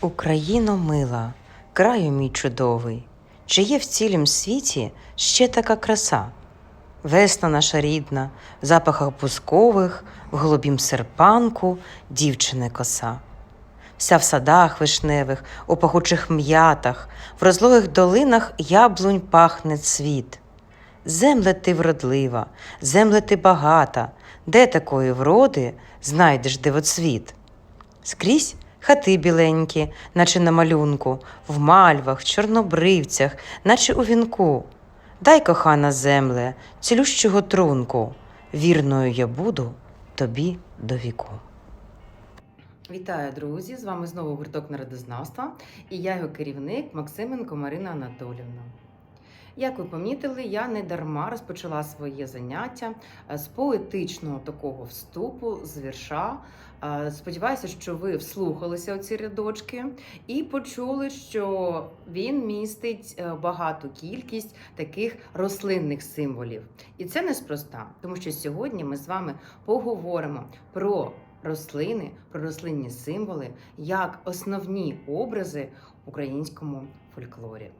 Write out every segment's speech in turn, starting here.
Україно мила, краю мій чудовий, чи є в цілім світі ще така краса? Весна наша рідна, в запахах бузкових, в голубім серпанку дівчини коса. Вся в садах вишневих, у пахучих м'ятах, в розлогих долинах яблунь пахне цвіт. Земле ти вродлива, земле ти багата, де такої вроди знайдеш дивоцвіт? Скрізь хати біленькі, наче на малюнку, в мальвах, чорнобривцях, наче у вінку. Дай, кохана земле, цілющого трунку, вірною я буду тобі до віку. Вітаю, друзі! З вами знову гурток народознавства і я його керівник Максименко Марина Анатолівна. Як ви помітили, я не дарма розпочала своє заняття е, з поетичного такого вступу, з вірша. Е, Сподіваюся, що ви вслухалися у ці рядочки і почули, що він містить е, багату кількість таких рослинних символів. І це неспроста, тому що сьогодні ми з вами поговоримо про рослини, про рослинні символи як основні образи в українському фольклорі.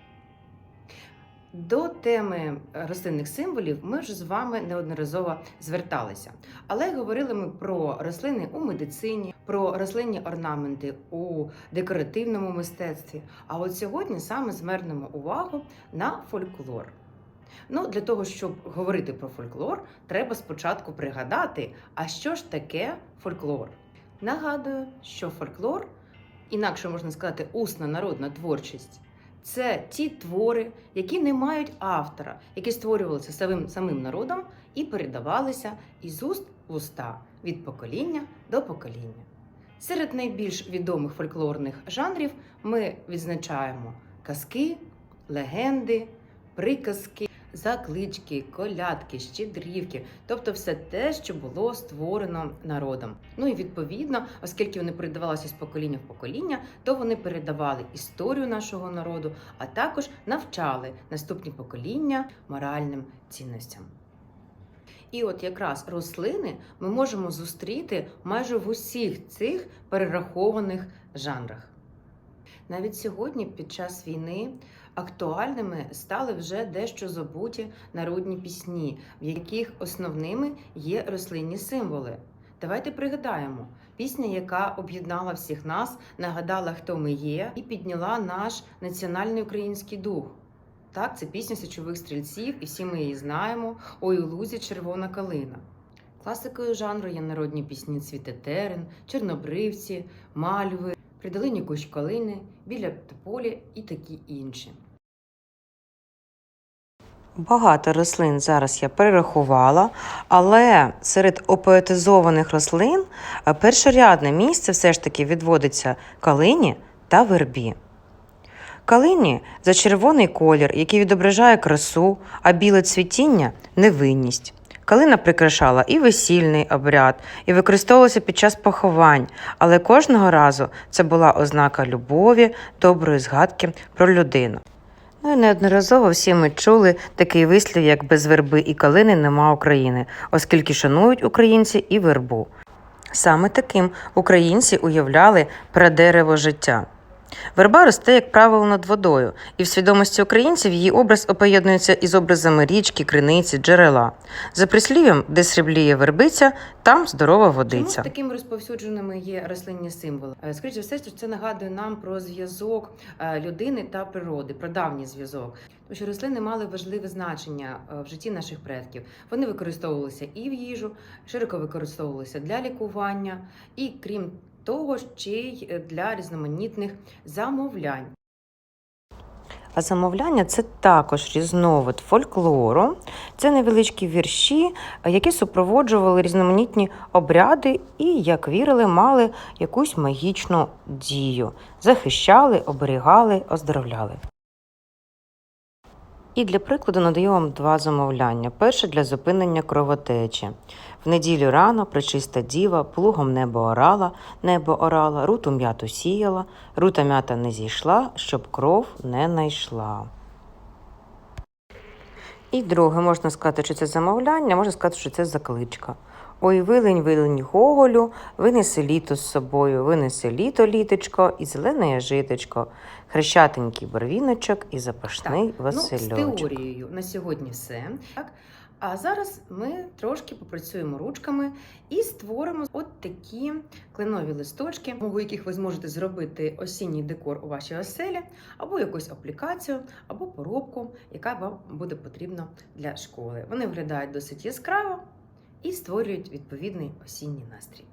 До теми рослинних символів ми вже з вами неодноразово зверталися. Але говорили ми про рослини у медицині, про рослинні орнаменти у декоративному мистецтві. А от сьогодні саме звернемо увагу на фольклор. Ну, для того, щоб говорити про фольклор, треба спочатку пригадати, а що ж таке фольклор. Нагадую, що фольклор, інакше можна сказати, усна народна творчість. Це ті твори, які не мають автора, які створювалися самим, самим народом і передавалися із уст в уста від покоління до покоління. Серед найбільш відомих фольклорних жанрів ми відзначаємо казки, легенди, приказки, заклички, колядки, щедрівки, тобто все те, що було створено народом. Ну і відповідно, оскільки вони передавалися з покоління в покоління, то вони передавали історію нашого народу, а також навчали наступні покоління моральним цінностям. І от якраз рослини ми можемо зустріти майже в усіх цих перерахованих жанрах. Навіть сьогодні, під час війни, актуальними стали вже дещо забуті народні пісні, в яких основними є рослинні символи. Давайте пригадаємо пісня, яка об'єднала всіх нас, нагадала, хто ми є, і підняла наш національний український дух. Так, це пісня січових стрільців, і всі ми її знаємо. Ой у лузі червона калина. Класикою жанру є народні пісні Цвіте терен, Чорнобривці, Мальви, При долині кущ калини, біля тополі і такі інші. Багато рослин зараз я перерахувала, але серед опоетизованих рослин е, першорядне місце все ж таки відводиться калині та вербі. Калині за червоний колір, який відображає красу, а біле цвітіння невинність. Калина прикрашала і весільний обряд, і використовувалася під час поховань, але кожного разу це була ознака любові, доброї згадки про людину. Ну і неодноразово всі ми чули такий вислів, як без верби і калини нема України, оскільки шанують українці і вербу. Саме таким українці уявляли прадерево життя. Верба росте, як правило, над водою, і в свідомості українців її образ опоєднується із образами річки, криниці, джерела. За прислів'ям, де срібліє вербиця, там здорова водиця. Чому такими розповсюдженими є рослинні символи? Е, Скоріше все, що це нагадує нам про зв'язок е, людини та природи, про давній зв'язок. Тому що рослини мали важливе значення е, в житті наших предків. Вони використовувалися і в їжу, широко використовувалися для лікування, і крім того, ще й для різноманітних замовлянь. А замовляння це також різновид фольклору. Це невеличкі вірші, які супроводжували різноманітні обряди і, як вірили, мали якусь магічну дію, захищали, оберігали, оздоровляли. І для прикладу надаю вам два замовляння. Перше для зупинення кровотечі. В неділю рано причиста діва плугом небо орала, небо орала, руту м'яту сіяла, рута м'ята не зійшла, щоб кров не найшла. І друге, можна сказати, що це замовляння, можна сказати, що це закличка. Ой, вилень, вилень Гоголю, винеси літо з собою, винеси літо літочко і зелене житочко, хрещатенький барвіночок і запашний Ну, з теорією на сьогодні все. Так? А зараз ми трошки попрацюємо ручками і створимо от такі кленові листочки, у яких ви зможете зробити осінній декор у вашій оселі, або якусь аплікацію, або поробку, яка вам буде потрібна для школи. Вони виглядають досить яскраво і створюють відповідний осінній настрій.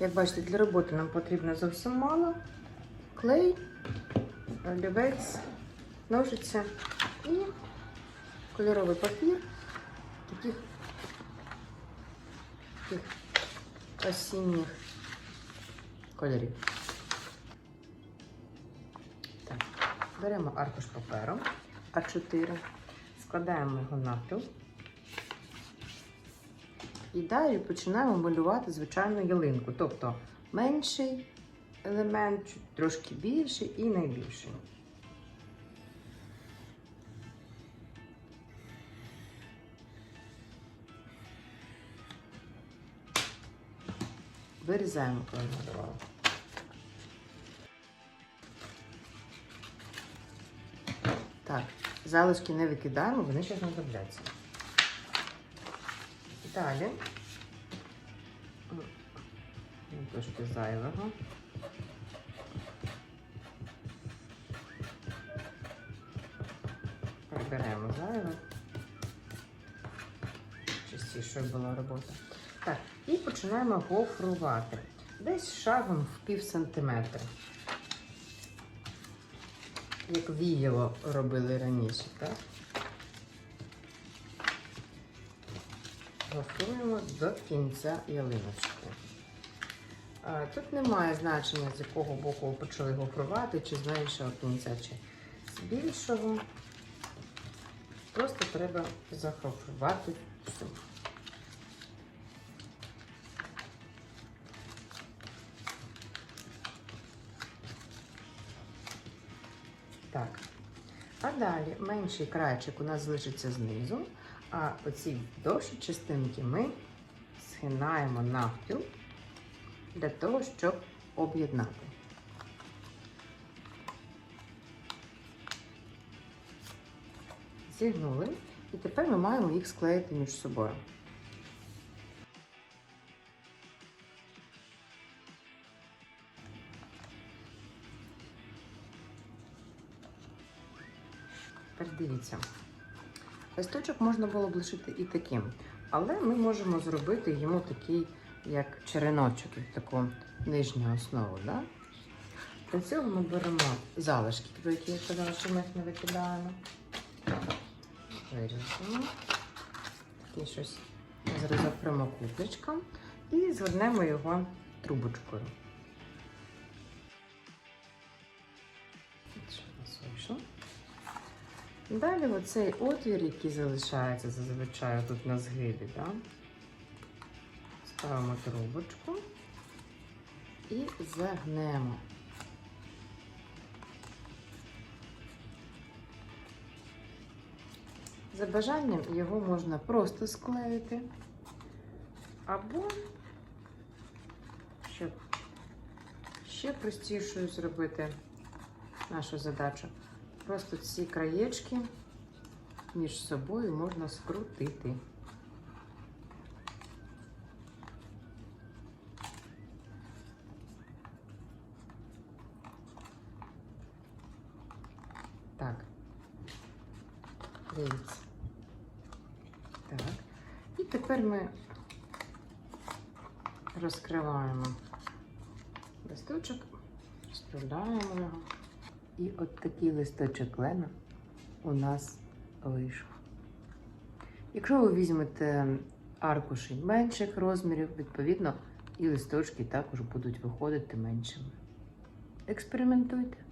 Як бачите, для роботи нам потрібно зовсім мало. Клей, олівець, ножиці і кольоровий папір таких, таких осінніх кольорів. Так, беремо аркуш паперу А4, складаємо його навпіл. І далі починаємо малювати звичайну ялинку. Тобто менший елемент, трошки більший і найбільший. Вирізаємо, коли. Так, залишки не викидаємо, вони ще знадобляться. Далі. Трошки зайвого. Приберемо зайве. Частішою була робота. Так, і починаємо гофрувати. Десь шагом в пів сантиметра. Як віяло робили раніше, так? Гофруємо до кінця ялиночки. Тут немає значення, з якого боку ви почали гофрувати, чи з меншого кінця, чи з більшого. Просто треба захофрувати всю. Так. А далі менший крайчик у нас залишиться знизу, а оці довші частинки ми згинаємо навпіл для того, щоб об'єднати. Зігнули, і тепер ми маємо їх склеїти між собою. Тепер дивіться. Листочок можна було б лишити і таким, але ми можемо зробити йому такий, як череночок, як таку нижню основу. Да? Для цього ми беремо залишки, про які я казала, що ми їх не викидаємо. Вирізаємо. Такий щось зразок прямокутничком і звернемо його трубочкою. Далі оцей отвір, який залишається зазвичай тут на згибі, да? ставимо трубочку і загнемо. За бажанням його можна просто склеїти, або, щоб ще простішою зробити нашу задачу, Просто ці краєчки між собою можна скрутити. Так. Дивіться. Так. І тепер ми розкриваємо листочок, розправляємо його. І от такий листочок лена у нас вийшов. Якщо ви візьмете аркуші менших розмірів, відповідно, і листочки також будуть виходити меншими. Експериментуйте.